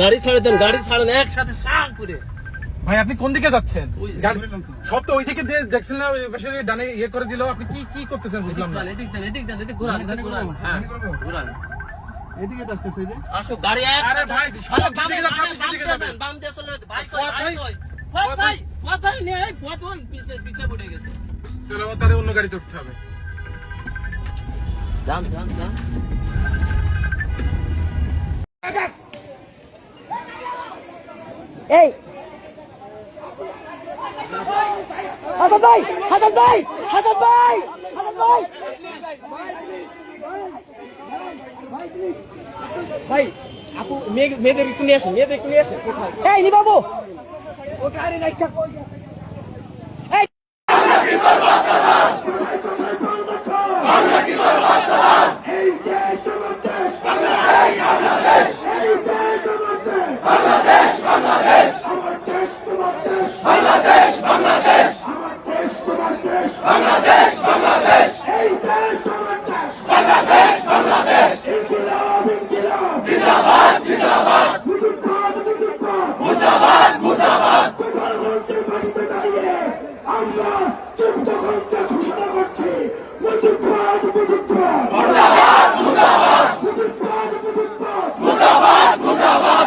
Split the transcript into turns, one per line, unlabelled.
গাড়ি ছাড়ে দেন গাড়ি ছাড়েন একসাথে শান করে।
ভাই আপনি কোন দিকে যাচ্ছেন? সব তো ওই দিকে দেখছেন না বেশি ডানে ইয়ে করে দিল আপনি কি কি করতেছেন বুঝলাম না।
এদিক দেন এদিক দেন এদিক ঘুরান হ্যাঁ ঘুরান।
এদিকে এই যে।
আসো গাড়ি আরে ভাই, সব বামে দিকে যাচ্ছে, বামে দিকে যাচ্ছে। দেন বাম দিয়ে চলে ভাই ভাই ভাই, ভাই ভাই নিয়ে এই ফুয়াদ ভাই পিছে পিছে পড়ে গেছে।
আমার তাহলে অন্য গাড়িতে উঠতে হবে।
যান যান যান।
এই। হাসান ভাই হাসান ভাই হাসান ভাই হাসান ভাই।
ভাই আপু মেয়ে- মেয়েদের একটু নিয়ে আসেন মেয়েদের একটু নিয়ে আসেন
এই নি বাবু ও গাড়ি রাখা কই গেছে জিন্দাবাদ জিন্দাবাদ মুর্দাবাদ মুর্দাবাদ গোপালগঞ্জের বাড়িতে দাঁড়িয়ে আমরা যুদ্ধ ঘণ্টা ঘোষণা করছি মুজিবাদ মুর্দাবাদ মুর্দাবাদ মুর্দাবাদ মুর্দাবাদ।